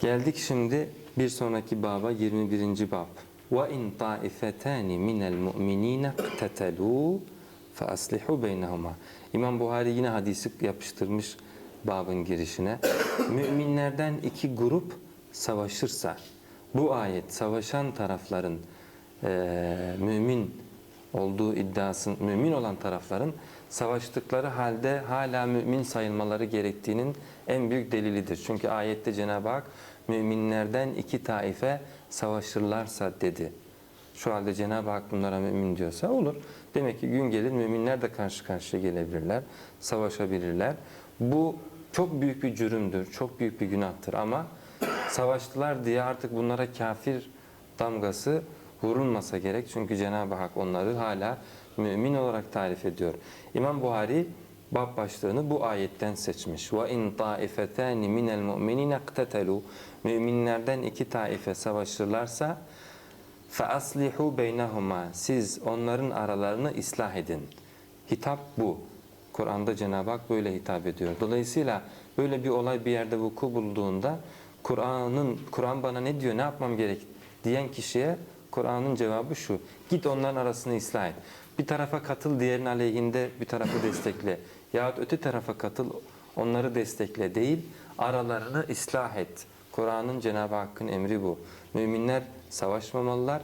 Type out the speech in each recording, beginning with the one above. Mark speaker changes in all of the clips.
Speaker 1: Geldik şimdi bir sonraki baba 21. bab. Ve in taifetani minel mu'minina iqtatalu fe aslihu beynehuma. İmam Buhari yine hadisi yapıştırmış babın girişine. Müminlerden iki grup savaşırsa bu ayet savaşan tarafların eee, mümin olduğu iddiasın mümin olan tarafların savaştıkları halde hala mümin sayılmaları gerektiğinin en büyük delilidir. Çünkü ayette Cenab-ı Hak müminlerden iki taife savaşırlarsa dedi. Şu halde Cenab-ı Hak bunlara mümin diyorsa olur. Demek ki gün gelir müminler de karşı karşıya gelebilirler, savaşabilirler. Bu çok büyük bir cürümdür, çok büyük bir günahtır ama savaştılar diye artık bunlara kafir damgası vurulmasa gerek. Çünkü Cenab-ı Hak onları hala mümin olarak tarif ediyor. İmam Buhari bab başlığını bu ayetten seçmiş. Ve in taifetani minel mu'minina iqtatalu. Müminlerden iki taife savaşırlarsa fe aslihu beynehuma. Siz onların aralarını ıslah edin. Hitap bu. Kur'an'da Cenab-ı Hak böyle hitap ediyor. Dolayısıyla böyle bir olay bir yerde vuku bulduğunda Kur'an'ın Kur'an bana ne diyor, ne yapmam gerek diyen kişiye Kur'an'ın cevabı şu. Git onların arasını ıslah et. Bir tarafa katıl, diğerinin aleyhinde bir tarafı destekle Yahut öte tarafa katıl, onları destekle değil, aralarını ıslah et. Kur'an'ın Cenab-ı Hakk'ın emri bu. Müminler savaşmamalılar.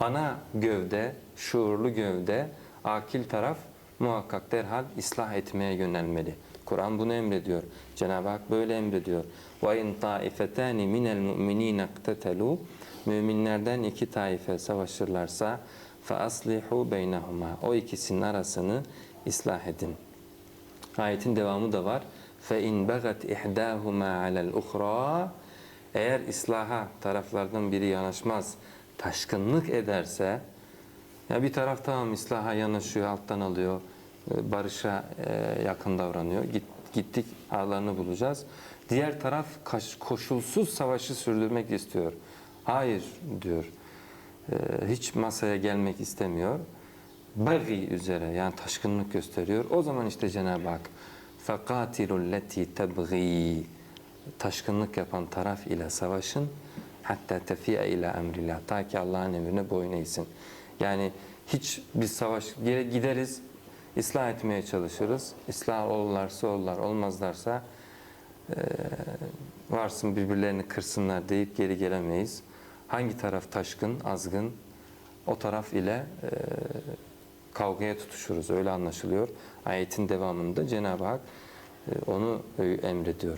Speaker 1: Ana gövde, şuurlu gövde, akil taraf muhakkak derhal ıslah etmeye yönelmeli. Kur'an bunu emrediyor. Cenab-ı Hak böyle emrediyor. وَاِنْ طَائِفَتَانِ مِنَ الْمُؤْمِنِينَ اقْتَتَلُوا Müminlerden iki taife savaşırlarsa فَأَصْلِحُوا بَيْنَهُمَا O ikisinin arasını ıslah edin. Ayetin devamı da var. فَاِنْ بَغَتْ اِحْدَاهُمَا عَلَى الْاُخْرَى Eğer islaha taraflardan biri yanaşmaz, taşkınlık ederse, ya bir taraf tamam islaha yanaşıyor, alttan alıyor, e, barışa e, yakın davranıyor. Git, gittik aralarını bulacağız. Diğer taraf kaş- koşulsuz savaşı sürdürmek istiyor. Hayır diyor. E, Hiç masaya gelmek istemiyor. Bagi üzere yani taşkınlık gösteriyor. O zaman işte Cenab-ı Hak فَقَاتِلُ الَّتِي تَبْغِي Taşkınlık yapan taraf ile savaşın hatta tefiye ile emrillah ta ki Allah'ın emrine boyun eğsin. Yani hiç biz savaş gere- gideriz, ıslah etmeye çalışırız. İslah olurlarsa olurlar, olmazlarsa eee, varsın birbirlerini kırsınlar deyip geri gelemeyiz. Hangi taraf taşkın, azgın o taraf ile eee, kavgaya tutuşuruz. Öyle anlaşılıyor. Ayetin devamında Cenab-ı Hak e, onu e, emrediyor.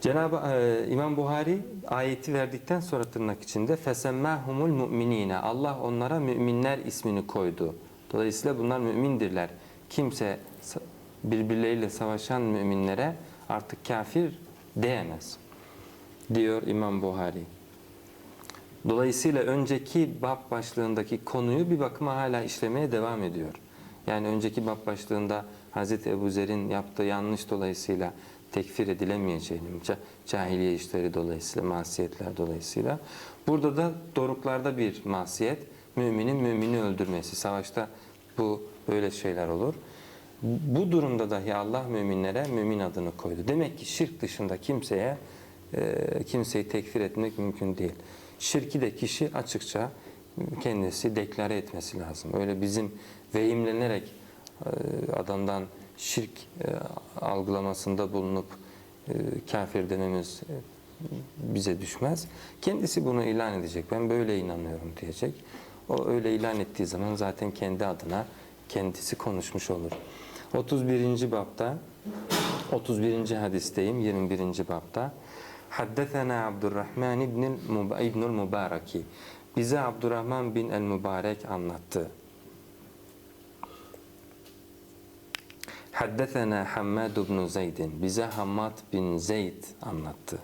Speaker 1: Cenab-ı e, İmam Buhari ayeti verdikten sonra tırnak içinde fesemmahumul mu'minine Allah onlara müminler ismini koydu. Dolayısıyla bunlar mümindirler. Kimse birbirleriyle savaşan müminlere artık kafir diyemez. Diyor İmam Buhari. Dolayısıyla önceki bab başlığındaki konuyu bir bakıma hala işlemeye devam ediyor. Yani önceki bab başlığında Hazreti Ebu Zer'in yaptığı yanlış dolayısıyla tekfir edilemeyeceğini, ca- cahiliye işleri dolayısıyla, masiyetler dolayısıyla. Burada da doruklarda bir masiyet, müminin mümini öldürmesi. Savaşta bu böyle şeyler olur. Bu durumda dahi Allah müminlere mümin adını koydu. Demek ki şirk dışında kimseye kimseyi tekfir etmek mümkün değil. Şirki de kişi açıkça kendisi deklare etmesi lazım. Öyle bizim vehimlenerek e, adamdan şirk e, algılamasında bulunup e, kafir dememiz bize düşmez. Kendisi bunu ilan edecek. Ben böyle inanıyorum diyecek. O öyle ilan ettiği zaman zaten kendi adına kendisi konuşmuş olur. 31. babda 31. hadisteyim 21. babda. Haddesena Abdurrahman İbn İbnül Mübareki. Bize Abdurrahman bin el Mübarek anlattı. Haddesena Hammad ibn Zeyd'in. Bize Hammad bin Zeyd anlattı.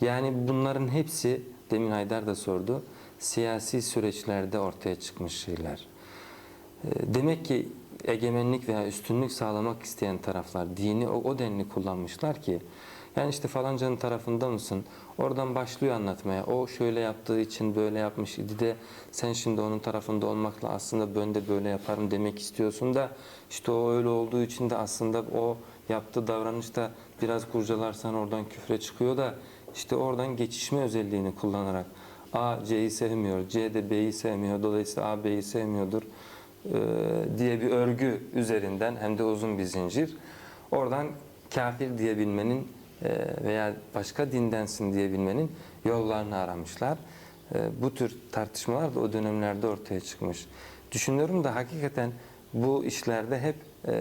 Speaker 1: Yani bunların hepsi demin Haydar da sordu. Siyasi süreçlerde ortaya çıkmış şeyler. E, Demek ki egemenlik veya üstünlük sağlamak isteyen taraflar dini o, o denli kullanmışlar ki yani işte falancanın tarafında mısın? Oradan başlıyor anlatmaya. O şöyle yaptığı için böyle yapmış idi de sen şimdi onun tarafında olmakla aslında ben de böyle yaparım demek istiyorsun da işte o öyle olduğu için de aslında o yaptığı davranışta biraz kurcalarsan oradan küfre çıkıyor da işte oradan geçişme özelliğini kullanarak A C'yi sevmiyor, C de B'yi sevmiyor, dolayısıyla A B'yi sevmiyordur e, diye bir örgü üzerinden hem de uzun bir zincir. Oradan kafir diyebilmenin veya başka dindensin diyebilmenin yollarını aramışlar. E, Bu tür tartışmalar da o dönemlerde ortaya çıkmış. Düşünüyorum da hakikaten bu işlerde hep e,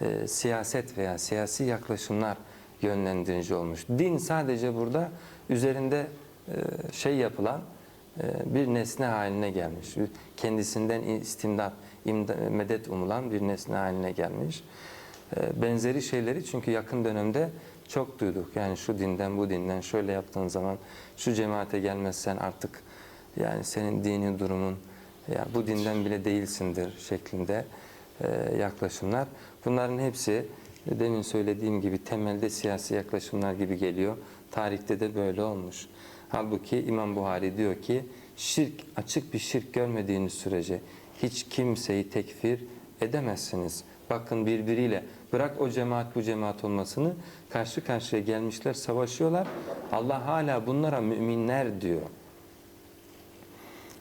Speaker 1: e, siyaset veya siyasi yaklaşımlar yönlendirici olmuş. Din sadece burada üzerinde e, şey yapılan e, bir nesne haline gelmiş. Kendisinden istimdat, imda- medet umulan bir nesne haline gelmiş. E, Benzeri şeyleri çünkü yakın dönemde çok duyduk. Yani şu dinden bu dinden şöyle yaptığın zaman şu cemaate gelmezsen artık yani senin dini durumun ya bu dinden bile değilsindir şeklinde e, yaklaşımlar. Bunların hepsi demin söylediğim gibi temelde siyasi yaklaşımlar gibi geliyor. Tarihte de böyle olmuş. Halbuki İmam Buhari diyor ki şirk açık bir şirk görmediğiniz sürece hiç kimseyi tekfir edemezsiniz. Bakın birbiriyle bırak o cemaat bu cemaat olmasını karşı karşıya gelmişler savaşıyorlar. Allah hala bunlara müminler diyor.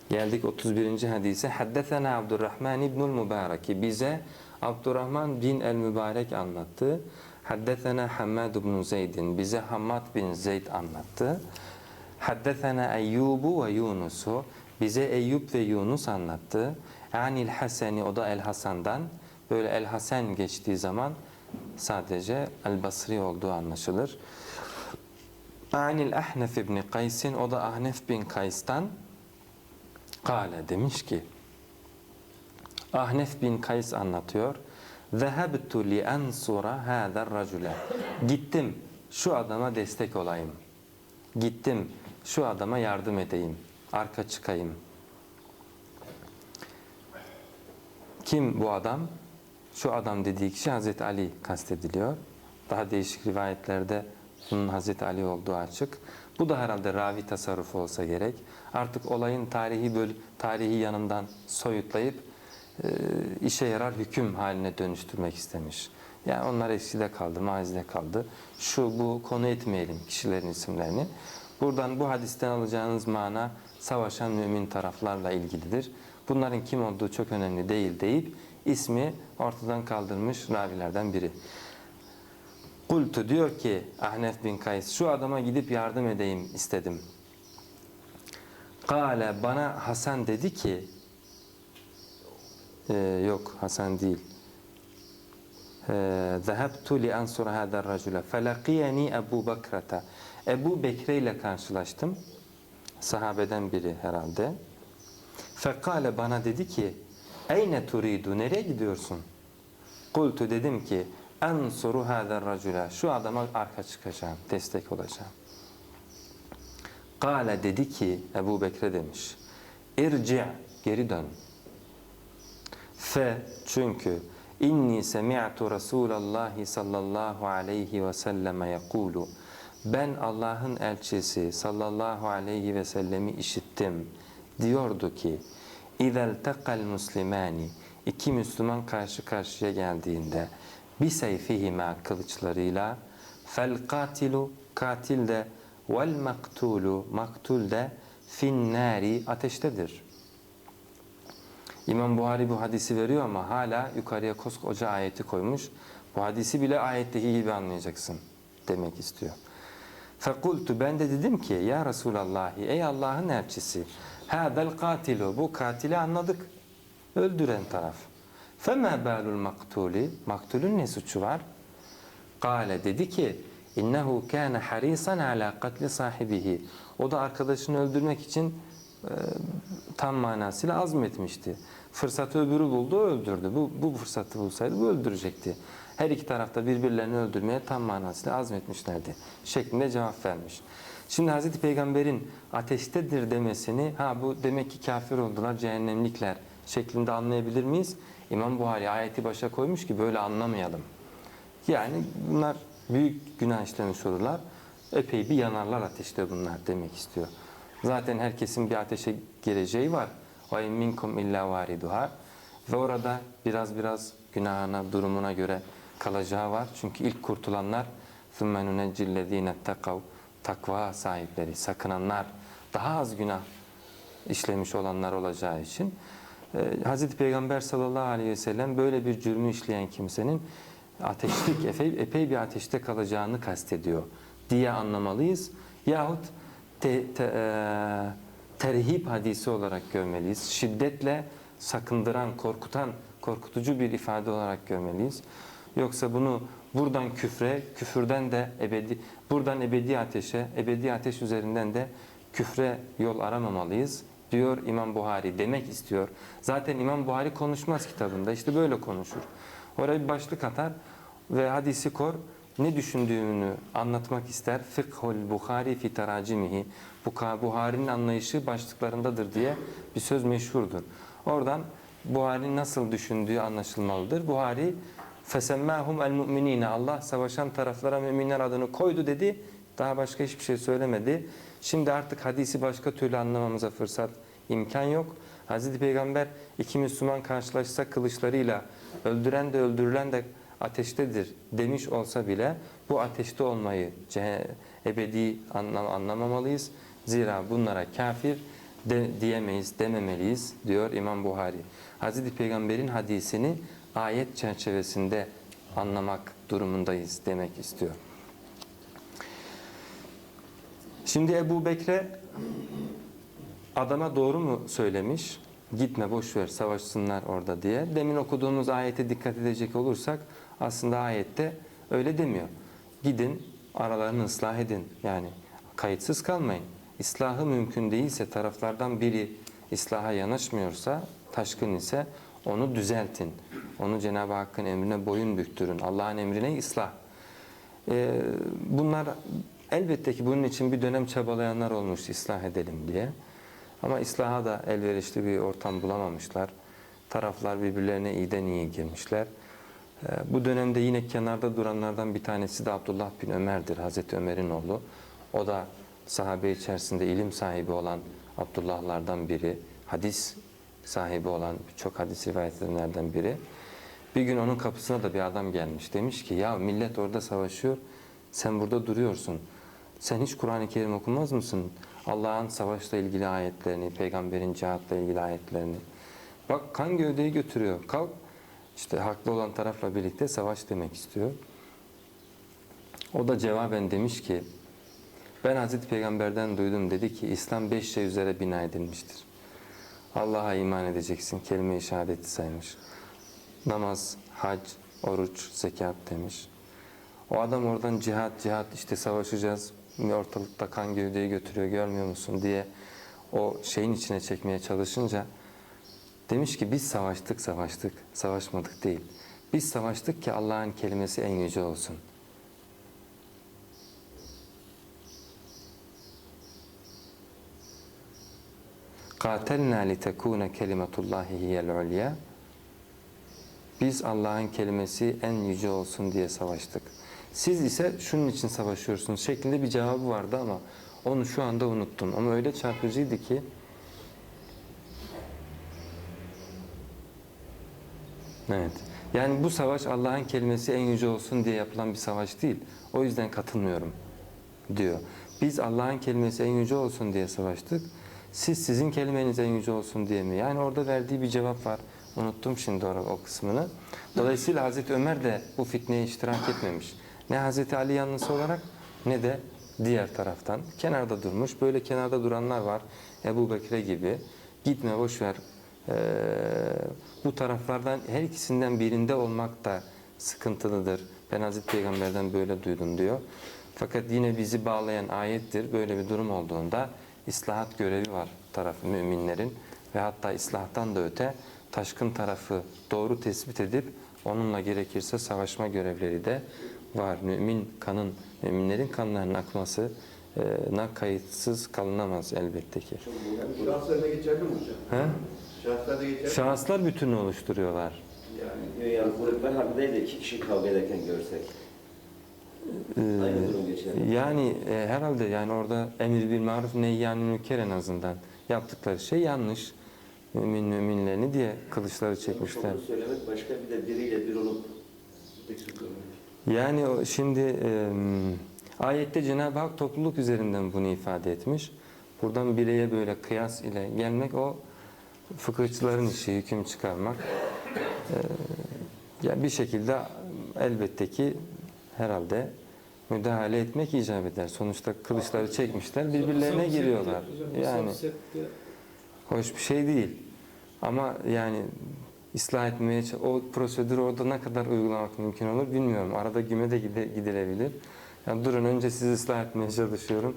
Speaker 1: Geldik 31. hadise. Haddesena Abdurrahman İbnül Mübarek. Bize Abdurrahman bin el Mübarek anlattı. Haddesena Hammad ibn Zeyd'in. Bize Hammad bin Zeyd anlattı. Haddesena Eyyubu ve Yunus'u. Bize Eyyub ve Yunus anlattı. Anil Haseni o da El Hasan'dan. Böyle El Hasan geçtiği zaman sadece El Basri olduğu anlaşılır. Anil Ahnef ibn Kays'in o da Ahnef bin Kays'tan Kale demiş ki Ahnef bin Kays anlatıyor. Zehebtu li ensura hâzer racule. Gittim şu adama destek olayım. Gittim şu adama yardım edeyim. Arka çıkayım. Kim bu adam? Şu adam dediği kişi Hazreti Ali kastediliyor. Daha değişik rivayetlerde bunun Hazreti Ali olduğu açık. Bu da herhalde ravi tasarrufu olsa gerek. Artık olayın tarihi böl tarihi yanından soyutlayıp e, işe yarar hüküm haline dönüştürmek istemiş. Yani onlar eskide kaldı, mazide kaldı. Şu bu konu etmeyelim kişilerin isimlerini. Buradan bu hadisten alacağınız mana savaşan mümin taraflarla ilgilidir. Bunların kim olduğu çok önemli değil deyip ismi ortadan kaldırmış ravilerden biri. Kultu diyor ki Ahnef bin Kays şu adama gidip yardım edeyim istedim. Kale bana Hasan dedi ki "Ee, yok Hasan değil. Zehebtu li ansura hadar racule felakiyeni Ebu Bakrata. Ebu Bekre ile karşılaştım. Sahabeden biri herhalde. Fekale bana dedi ki Eyne turidu nereye gidiyorsun? Kultu dedim ki ensuru hadar racule şu adama arka çıkacağım, destek olacağım. Kale dedi ki Ebu Bekre demiş. İrci geri dön. Fe çünkü inni semi'tu Resulallah sallallahu aleyhi ve selleme yekulu ben Allah'ın elçisi sallallahu aleyhi ve sellemi işittim. Diyordu ki İzel tekal muslimani iki Müslüman karşı karşıya geldiğinde bir seyfihima kılıçlarıyla fel katilu katil de vel maktulu maktul de fin nari ateştedir. İmam Buhari bu hadisi veriyor ama hala yukarıya koskoca ayeti koymuş. Bu hadisi bile ayetteki gibi anlayacaksın demek istiyor. Fekultu ben de dedim ki ya Resulallah ey Allah'ın elçisi hadel katilu bu katili anladık. Öldüren taraf. Fema balul maktuli maktulün ne suçu var? Kale dedi ki innehu kana harisan ala katli sahibihi. O da arkadaşını öldürmek için e, tam manasıyla azmetmişti. Fırsatı öbürü buldu, öldürdü. Bu, bu fırsatı bulsaydı bu öldürecekti. Her iki tarafta birbirlerini öldürmeye tam manasıyla azmetmişlerdi. Şeklinde cevap vermiş. Şimdi Hazreti Peygamber'in ateştedir demesini, ha bu demek ki kafir oldular, cehennemlikler şeklinde anlayabilir miyiz? İmam Buhari ayeti başa koymuş ki böyle anlamayalım. Yani bunlar büyük günah işlemiş olurlar. Epey bir yanarlar ateşte bunlar demek istiyor. Zaten herkesin bir ateşe gireceği var. وَاِنْ مِنْكُمْ اِلَّا وَارِدُهَا Ve orada biraz biraz günahına, durumuna göre kalacağı var. Çünkü ilk kurtulanlar ثُمَّ نُنَجِّ الَّذ۪ينَ اتَّقَوْا Takva sahipleri, sakınanlar, daha az günah işlemiş olanlar olacağı için e, Hz. Peygamber sallallahu aleyhi ve sellem böyle bir cürmü işleyen kimsenin ateşlik, epey, epey bir ateşte kalacağını kastediyor diye anlamalıyız. Yahut te, te, e, terhip hadisi olarak görmeliyiz. Şiddetle sakındıran, korkutan, korkutucu bir ifade olarak görmeliyiz. Yoksa bunu buradan küfre, küfürden de ebedi, buradan ebedi ateşe, ebedi ateş üzerinden de küfre yol aramamalıyız diyor İmam Buhari demek istiyor. Zaten İmam Buhari konuşmaz kitabında işte böyle konuşur. Oraya bir başlık atar ve hadisi kor ne düşündüğünü anlatmak ister. Fıkhul Buhari fi teracimihi. Buhari'nin anlayışı başlıklarındadır diye bir söz meşhurdur. Oradan Buhari nasıl düşündüğü anlaşılmalıdır. Buhari el mu'minîne Allah savaşan taraflara müminler adını koydu dedi. Daha başka hiçbir şey söylemedi. Şimdi artık hadisi başka türlü anlamamıza fırsat, imkan yok. Hazreti Peygamber iki Müslüman karşılaşsa kılıçlarıyla öldüren de öldürülen de ateştedir demiş olsa bile bu ateşte olmayı ebedi anlam anlamamalıyız. Zira bunlara kafir de, diyemeyiz, dememeliyiz diyor İmam Buhari. Hazreti Peygamber'in hadisini ayet çerçevesinde anlamak durumundayız demek istiyor. Şimdi Ebu Bekre adama doğru mu söylemiş? Gitme boş ver savaşsınlar orada diye. Demin okuduğumuz ayete dikkat edecek olursak aslında ayette öyle demiyor. Gidin aralarını ıslah edin. Yani kayıtsız kalmayın. İslahı mümkün değilse taraflardan biri islaha yanaşmıyorsa, taşkın ise onu düzeltin. Onu Cenab-ı Hakk'ın emrine boyun büktürün. Allah'ın emrine ıslah. Ee, bunlar elbette ki bunun için bir dönem çabalayanlar olmuş ıslah edelim diye. Ama islaha da elverişli bir ortam bulamamışlar. Taraflar birbirlerine iyiden iyi girmişler. Ee, bu dönemde yine kenarda duranlardan bir tanesi de Abdullah bin Ömer'dir. Hazreti Ömer'in oğlu. O da sahabe içerisinde ilim sahibi olan Abdullahlardan biri. Hadis sahibi olan birçok hadis rivayet edenlerden biri. Bir gün onun kapısına da bir adam gelmiş. Demiş ki ya millet orada savaşıyor. Sen burada duruyorsun. Sen hiç Kur'an-ı Kerim okumaz mısın? Allah'ın savaşla ilgili ayetlerini, peygamberin cihatla ilgili ayetlerini. Bak kan gövdeyi götürüyor. Kalk. İşte haklı olan tarafla birlikte savaş demek istiyor. O da cevaben demiş ki ben Hazreti Peygamber'den duydum dedi ki İslam beş şey üzere bina edilmiştir. Allah'a iman edeceksin. Kelime-i şehadeti saymış. Namaz, hac, oruç, zekat demiş. O adam oradan cihat, cihat işte savaşacağız. Ortalıkta kan gövdeyi götürüyor görmüyor musun diye o şeyin içine çekmeye çalışınca demiş ki biz savaştık savaştık, savaşmadık değil. Biz savaştık ki Allah'ın kelimesi en yüce olsun. قَاتَلْنَا لِتَكُونَ كَلِمَةُ اللّٰهِ هِيَ الْعُلْيَا Biz Allah'ın kelimesi en yüce olsun diye savaştık. Siz ise şunun için savaşıyorsunuz şeklinde bir cevabı vardı ama onu şu anda unuttum. Ama öyle çarpıcıydı ki Evet. Yani bu savaş Allah'ın kelimesi en yüce olsun diye yapılan bir savaş değil. O yüzden katılmıyorum diyor. Biz Allah'ın kelimesi en yüce olsun diye savaştık. Siz sizin kelimeniz en yüce olsun diye mi? Yani orada verdiği bir cevap var. Unuttum şimdi o, o kısmını. Dolayısıyla Hazreti Ömer de bu fitneye iştirak etmemiş. Ne Hazreti Ali yanlısı olarak ne de diğer taraftan. Kenarda durmuş. Böyle kenarda duranlar var. Ebu Bekir'e gibi. Gitme boş ver. Ee, bu taraflardan her ikisinden birinde olmak da sıkıntılıdır. Ben Hazreti Peygamber'den böyle duydum diyor. Fakat yine bizi bağlayan ayettir. Böyle bir durum olduğunda islahat görevi var tarafı müminlerin ve hatta islahtan da öte taşkın tarafı doğru tespit edip onunla gerekirse savaşma görevleri de var. Mümin kanın, müminlerin kanlarının akması na kayıtsız kalınamaz elbette ki.
Speaker 2: Şahslarına geçerli mi hocam?
Speaker 1: He?
Speaker 2: Şahslarda geçerli?
Speaker 1: Şahıslar bütünü oluşturuyorlar.
Speaker 2: Yani
Speaker 3: Yani gruplar de iki kişi kavga ederken görsek.
Speaker 1: Ee. Yani e, herhalde yani orada emir bil maruf nehyan münker en azından yaptıkları şey yanlış. Mümin müminlerini diye kılıçları çekmişler.
Speaker 3: Söylemek başka bir de biriyle bir olup.
Speaker 1: Yani şimdi e, ayette Cenab-ı Hak topluluk üzerinden bunu ifade etmiş. Buradan bireye böyle kıyas ile gelmek o fıkıhçıların işi, hüküm çıkarmak. E, ya bir şekilde elbette ki herhalde müdahale etmek icap eder. Sonuçta kılıçları çekmişler, birbirlerine giriyorlar. Yani hoş bir şey değil. Ama yani ıslah etmeye o prosedür orada ne kadar uygulamak mümkün olur bilmiyorum. Arada güme de gide, gidilebilir. Yani durun önce sizi ıslah etmeye çalışıyorum.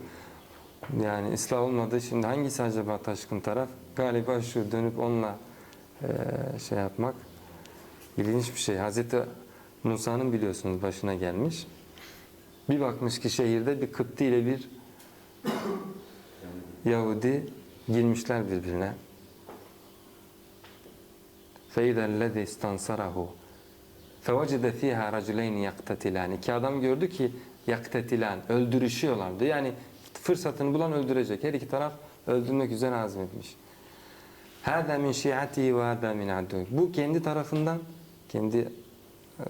Speaker 1: Yani ıslah olmadı. Şimdi hangisi acaba taşkın taraf? Galiba şu dönüp onunla eee, şey yapmak ilginç bir şey. Hazreti Musa'nın biliyorsunuz başına gelmiş. Bir bakmış ki şehirde bir Kıpti ile bir Yahudi girmişler birbirine. فَاِذَا الَّذِي اسْتَنْصَرَهُ فَوَجَدَ ف۪يهَا رَجُلَيْنِ يَقْتَتِلَانِ İki adam gördü ki yaktetilen, öldürüşüyorlardı. Yani fırsatını bulan öldürecek. Her iki taraf öldürmek üzere azmetmiş. هَذَا مِنْ شِيعَتِهِ وَهَذَا مِنْ عَدُوِ Bu kendi tarafından, kendi e,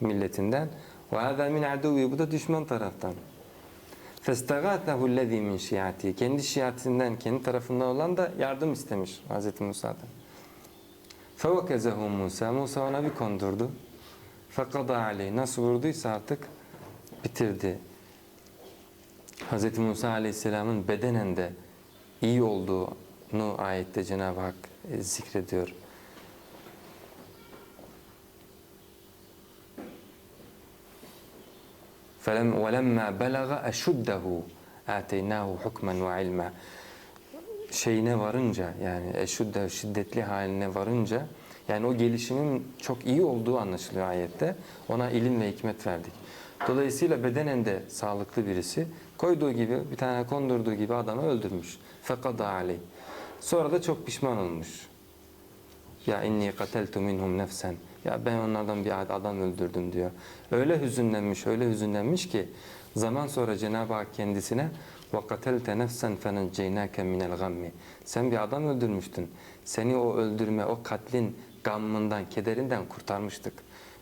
Speaker 1: milletinden. وَهَذَا مِنْ عَدُوِ Bu da düşman taraftan. فَاسْتَغَاثَهُ الَّذ۪ي مِنْ شِيعَتِهِ Kendi şiatinden, kendi tarafından olan da yardım istemiş Hz. Musa'dan. فَوَكَزَهُ Musa. Musa ona bir kondurdu. فَقَضَى عَلَيْهِ Nasıl vurduysa artık bitirdi. Hz. Musa Aleyhisselam'ın bedenen de iyi olduğunu ayette Cenab-ı Hak e, Felem velemma belaga eşuddehu ateynahu hukmen ve ilma. Şeyine varınca yani eşudde şiddetli haline varınca yani o gelişimin çok iyi olduğu anlaşılıyor ayette. Ona ilim ve hikmet verdik. Dolayısıyla bedenen de sağlıklı birisi koyduğu gibi bir tane kondurduğu gibi adamı öldürmüş. Fekada aleyh. Sonra da çok pişman olmuş. Ya inni kateltu minhum nefsen. Ya ben onlardan bir adam öldürdüm diyor. Öyle hüzünlenmiş, öyle hüzünlenmiş ki zaman sonra Cenab-ı Hak kendisine وَقَتَلْتَ نَفْسًا فَنَجَّيْنَاكَ مِنَ الْغَمِّ Sen bir adam öldürmüştün. Seni o öldürme, o katlin gammından, kederinden kurtarmıştık.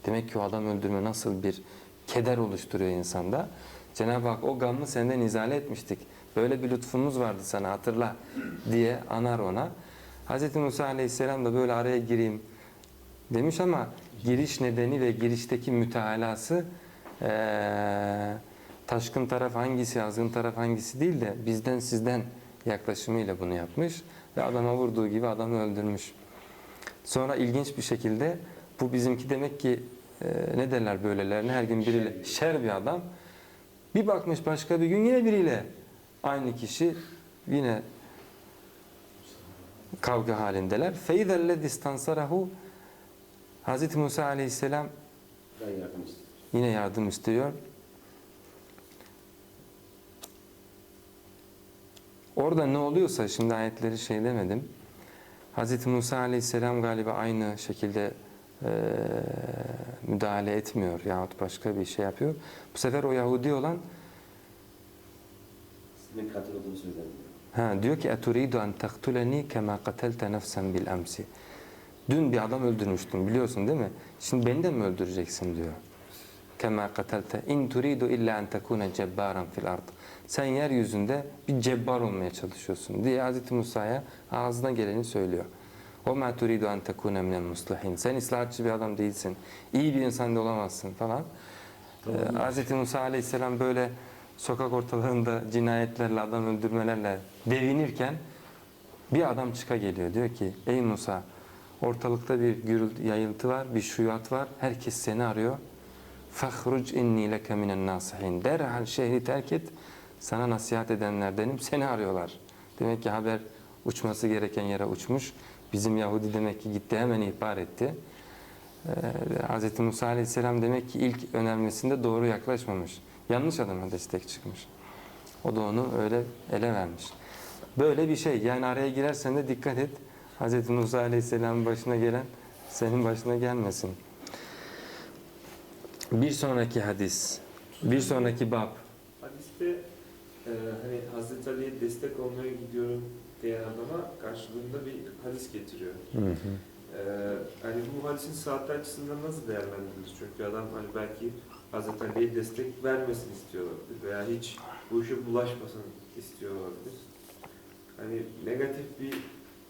Speaker 1: Demek ki o adam öldürme nasıl bir keder oluşturuyor insanda. Cenab-ı Hak o gammı senden izale etmiştik. Böyle bir lütfumuz vardı sana hatırla diye anar ona. Hz. Musa Aleyhisselam da böyle araya gireyim demiş ama giriş nedeni ve girişteki mütealası eee, taşkın taraf hangisi, azgın taraf hangisi değil de bizden sizden yaklaşımıyla bunu yapmış ve adama vurduğu gibi adamı öldürmüş. Sonra ilginç bir şekilde bu bizimki demek ki eee, ne derler böylelerine her gün biriyle şer bir adam. Bir bakmış başka bir gün yine biriyle aynı kişi yine kavga halindeler. فَاِذَا الَّذِي اسْتَنْصَرَهُ Hz. Musa aleyhisselam
Speaker 3: yardım
Speaker 1: yine yardım istiyor. Orada ne oluyorsa şimdi ayetleri şey demedim. Hz. Musa aleyhisselam galiba aynı şekilde eee, müdahale etmiyor yahut başka bir şey yapıyor. Bu sefer o Yahudi olan
Speaker 3: Sizin katil olduğunu söyledim.
Speaker 1: Ha, diyor ki eturidu en taktuleni kema katelte nefsen bil amsi. Dün bir adam öldürmüştün biliyorsun değil mi? Şimdi beni de mi öldüreceksin diyor. Kema katelte in turidu illa en tekune cebbaran fil ard. Sen yeryüzünde bir cebbar olmaya çalışıyorsun diye Hz. Musa'ya ağzına geleni söylüyor. O ma turidu en tekune minel muslihin. Sen ıslahatçı bir adam değilsin. İyi bir insan da olamazsın falan. Ee, Hz. Musa Aleyhisselam böyle sokak ortalarında cinayetlerle, adam öldürmelerle devinirken bir adam çıka geliyor. Diyor ki ey Musa ortalıkta bir gürültü, yayıltı var, bir şuyat var. Herkes seni arıyor. فَخْرُجْ اِنِّي لَكَ مِنَ النَّاسِحِينَ Derhal şehri terk et. Sana nasihat edenlerdenim. Seni arıyorlar. Demek ki haber uçması gereken yere uçmuş. Bizim Yahudi demek ki gitti hemen ihbar etti. Ee, Hz. Musa Aleyhisselam demek ki ilk önermesinde doğru yaklaşmamış. Yanlış adama destek çıkmış. O da onu öyle ele vermiş. Böyle bir şey. Yani araya girersen de dikkat et. Hz. Musa Aleyhisselam'ın başına gelen senin başına gelmesin. Bir sonraki hadis. Bir sonraki bab.
Speaker 4: Hadiste e, hani Hazreti Ali'ye destek olmaya gidiyorum diyen adama karşılığında bir hadis getiriyor.
Speaker 1: Hı hı.
Speaker 4: Ee, hani bu hadisin saatler açısından nasıl değerlendirilir? Çünkü adam hani belki Hazreti Ali'ye destek vermesini istiyor olabilir veya hiç bu işe bulaşmasın istiyor olabilir. Hani negatif bir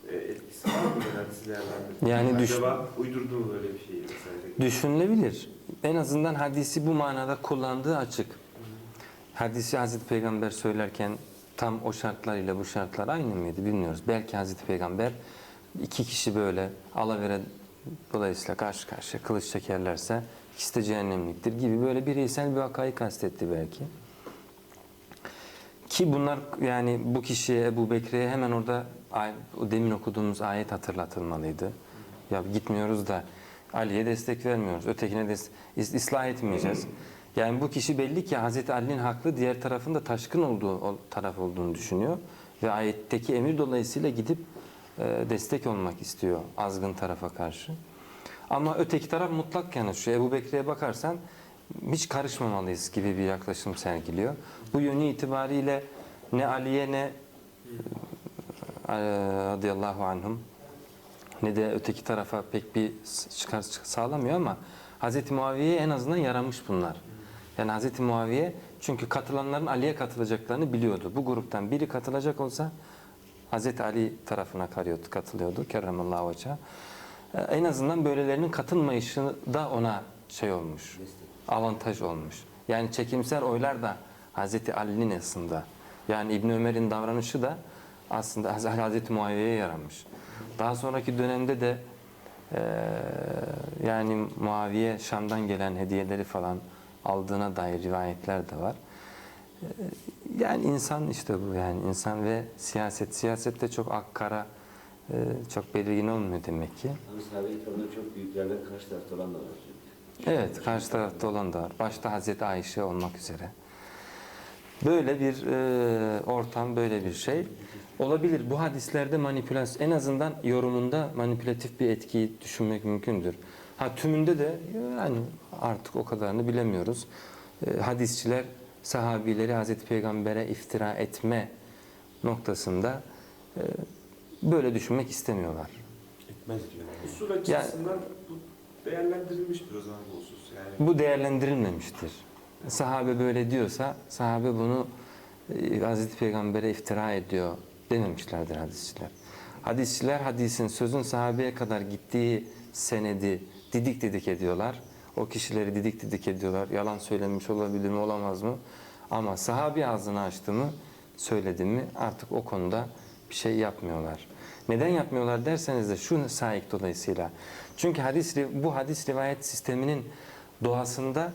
Speaker 4: e, etkisi var mı değerlendirirken?
Speaker 1: Yani düş-
Speaker 4: Acaba uydurdu mu böyle bir şeyi vesaire?
Speaker 1: Düşünülebilir. En azından hadisi bu manada kullandığı açık. Hadisi Hazreti Peygamber söylerken tam o şartlar ile bu şartlar aynı mıydı bilmiyoruz. Belki Hazreti Peygamber iki kişi böyle alavere dolayısıyla karşı karşıya kılıç çekerlerse ikisi de cehennemliktir gibi böyle bireysel bir vakayı kastetti belki. Ki bunlar yani bu kişiye Ebu Bekir'e hemen orada o demin okuduğumuz ayet hatırlatılmalıydı. Ya gitmiyoruz da Ali'ye destek vermiyoruz. Ötekine de ıslah etmeyeceğiz. Yani bu kişi belli ki Hazreti Ali'nin haklı diğer tarafın da taşkın olduğu taraf olduğunu düşünüyor. Ve ayetteki emir dolayısıyla gidip e, destek olmak istiyor azgın tarafa karşı. Ama öteki taraf mutlak yanaşıyor. Ebu Bekir'e bakarsan hiç karışmamalıyız gibi bir yaklaşım sergiliyor. Bu yönü itibariyle ne Ali'ye ne radıyallahu anhum ne de öteki tarafa pek bir çıkar sağlamıyor ama Hz. Muaviye'ye en azından yaramış bunlar. Yani Hz. Muaviye çünkü katılanların Ali'ye katılacaklarını biliyordu. Bu gruptan biri katılacak olsa Hz. Ali tarafına karıyordu, katılıyordu. Kerremallahu veceha. Ee, En azından böylelerinin katılmayışı da ona şey olmuş. Avantaj olmuş. Yani çekimsel oylar da Hz. Ali'nin aslında. Yani İbn Ömer'in davranışı da aslında Hz. Muaviye'ye yaramış. Daha sonraki dönemde de eee, yani Muaviye Şam'dan gelen hediyeleri falan aldığına dair rivayetler de var. Eee, Yani insan işte bu yani insan ve siyaset. Siyasette çok ak kara eee, çok belirgin olmuyor demek ki.
Speaker 3: Ama kiramda çok büyüklerden karşı tarafta olan da var.
Speaker 1: Evet, karşı tarafta olan da var. Başta Hazreti Ayşe olmak üzere. Böyle bir e, ortam, böyle bir şey olabilir. Bu hadislerde manipülasyon, en azından yorumunda manipülatif bir etkiyi düşünmek mümkündür. Ha tümünde de yani artık o kadarını bilemiyoruz. E, hadisçiler sahabileri Hazreti Peygamber'e iftira etme noktasında e, böyle düşünmek istemiyorlar.
Speaker 5: Etmez diyor.
Speaker 4: Usul açısından bu değerlendirilmiştir o zaman bu husus. Yani
Speaker 1: Bu değerlendirilmemiştir. Sahabe böyle diyorsa sahabe bunu e, Hazreti Peygamber'e iftira ediyor dememişlerdir hadisçiler. Hadisçiler hadisin sözün sahabeye kadar gittiği senedi didik didik ediyorlar. O kişileri didik didik ediyorlar. Yalan söylemiş olabilir mi olamaz mı? Ama sahabi ağzını açtı mı söyledi mi artık o konuda bir şey yapmıyorlar. Neden yapmıyorlar derseniz de şu sahip dolayısıyla. Çünkü hadis bu hadis rivayet sisteminin doğasında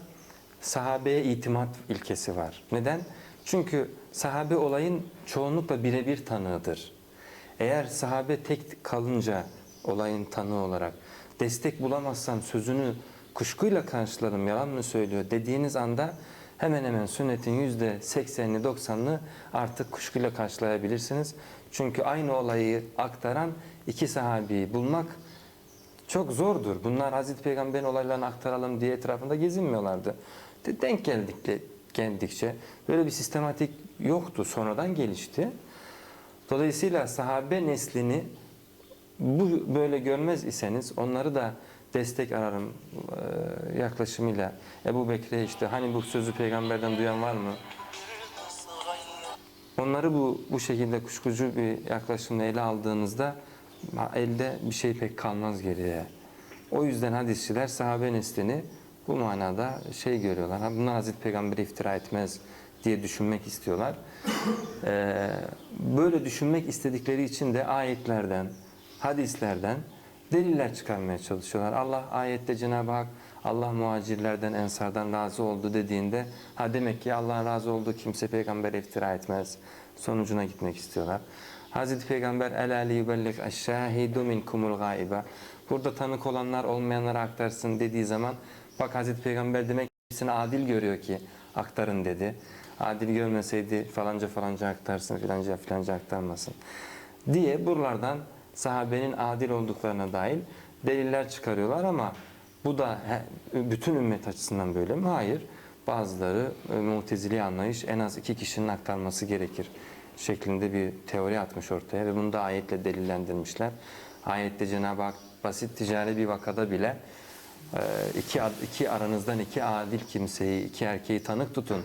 Speaker 1: sahabeye itimat ilkesi var. Neden? Çünkü sahabe olayın çoğunlukla birebir tanığıdır. Eğer sahabe tek kalınca olayın tanığı olarak destek bulamazsam sözünü kuşkuyla karşıladım yalan mı söylüyor dediğiniz anda hemen hemen sünnetin yüzde seksenini doksanını artık kuşkuyla karşılayabilirsiniz. Çünkü aynı olayı aktaran iki sahabeyi bulmak çok zordur. Bunlar Hazreti Peygamber'in olaylarını aktaralım diye etrafında gezinmiyorlardı. De- Denk geldikçe, geldikçe böyle bir sistematik yoktu. Sonradan gelişti. Dolayısıyla sahabe neslini bu böyle görmez iseniz onları da destek ararım yaklaşımıyla Ebu Bekir'e işte hani bu sözü peygamberden duyan var mı? Onları bu bu şekilde kuşkucu bir yaklaşımla ele aldığınızda elde bir şey pek kalmaz geriye. O yüzden hadisçiler sahabe neslini bu manada şey görüyorlar. Ha, bunlar Hazreti Peygamber'e iftira etmez diye düşünmek istiyorlar. Ee, böyle düşünmek istedikleri için de ayetlerden, hadislerden deliller çıkarmaya çalışıyorlar. Allah ayette Cenab-ı Hak Allah muhacirlerden, ensardan razı oldu dediğinde ha demek ki Allah'ın razı olduğu kimse peygambere iftira etmez. Sonucuna gitmek istiyorlar. Hazreti Peygamber el ali yubellik eşşahidu minkumul gaiba. Burada tanık olanlar olmayanlara aktarsın dediği zaman bak Hazreti Peygamber demek hepsini adil görüyor ki aktarın dedi. Adil görmeseydi falanca falanca aktarsın filanca filanca aktarmasın diye buralardan sahabenin adil olduklarına dair deliller çıkarıyorlar ama bu da bütün ümmet açısından böyle mi? Hayır. Bazıları e, mutezili anlayış en az iki kişinin aktarması gerekir şeklinde bir teori atmış ortaya ve bunu da ayetle delillendirmişler. Ayette Cenab-ı Hak basit ticari bir vakada bile iki, ad- iki aranızdan iki adil kimseyi, iki erkeği tanık tutun.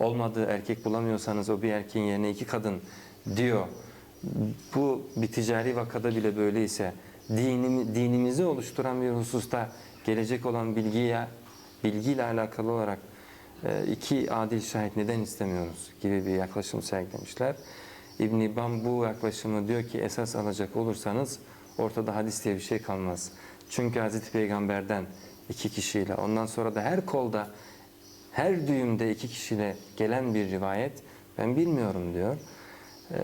Speaker 1: Olmadı erkek bulamıyorsanız o bir erkeğin yerine iki kadın diyor. Bu bir ticari vakada bile böyleyse dinimi, dinimizi oluşturan bir hususta gelecek olan bilgiye bilgiyle alakalı olarak e, iki adil şahit neden istemiyoruz gibi bir yaklaşım sergilemişler. İbn İbban bu yaklaşımı diyor ki esas alacak olursanız ortada hadis diye bir şey kalmaz. Çünkü Hazreti Peygamber'den iki kişiyle ondan sonra da her kolda her düğümde iki kişiyle gelen bir rivayet ben bilmiyorum diyor. Ee,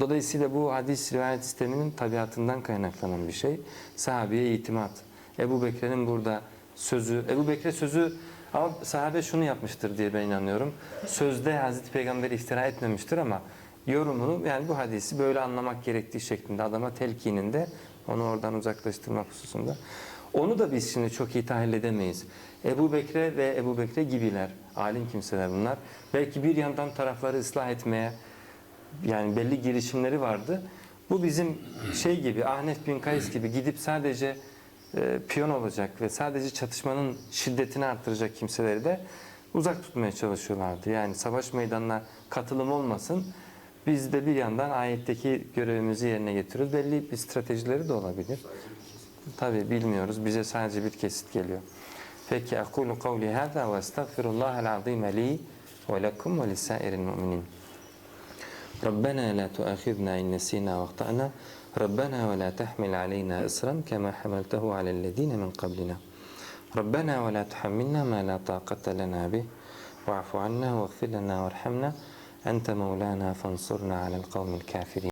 Speaker 1: Dolayısıyla bu hadis rivayet sisteminin tabiatından kaynaklanan bir şey. Sahabeye itimat. Ebu Bekir'in burada sözü, Ebu Bekir'e sözü ama sahabe şunu yapmıştır diye ben inanıyorum. Sözde Hazreti Peygamber iftira etmemiştir ama yorumunu yani bu hadisi böyle anlamak gerektiği şeklinde adama telkininde onu oradan uzaklaştırmak hususunda. Onu da biz şimdi çok iyi tahlil edemeyiz. Ebu Bekre ve Ebu Bekre gibiler, alim kimseler bunlar. Belki bir yandan tarafları ıslah etmeye, yani belli girişimleri vardı. Bu bizim şey gibi, Ahnef bin Kays gibi gidip sadece e, piyon olacak ve sadece çatışmanın şiddetini artıracak kimseleri de uzak tutmaya çalışıyorlardı. Yani savaş meydanına katılım olmasın. Biz de bir yandan ayetteki görevimizi yerine getiriyoruz. Belli bir stratejileri de olabilir. Tabi bilmiyoruz. Bize sadece bir kesit geliyor. Peki ekulu kavli hâzâ ve estağfirullahal azîme li ve lekum ve lisâiril mu'minin. ربنا لا تؤاخذنا إن نسينا واخطأنا ربنا ولا تحمل علينا إصرا كما حملته على الذين من قبلنا ربنا ولا تحملنا ما لا طاقة لنا به واعف عنا واغفر لنا وارحمنا أنت مولانا فانصرنا على القوم الكافرين.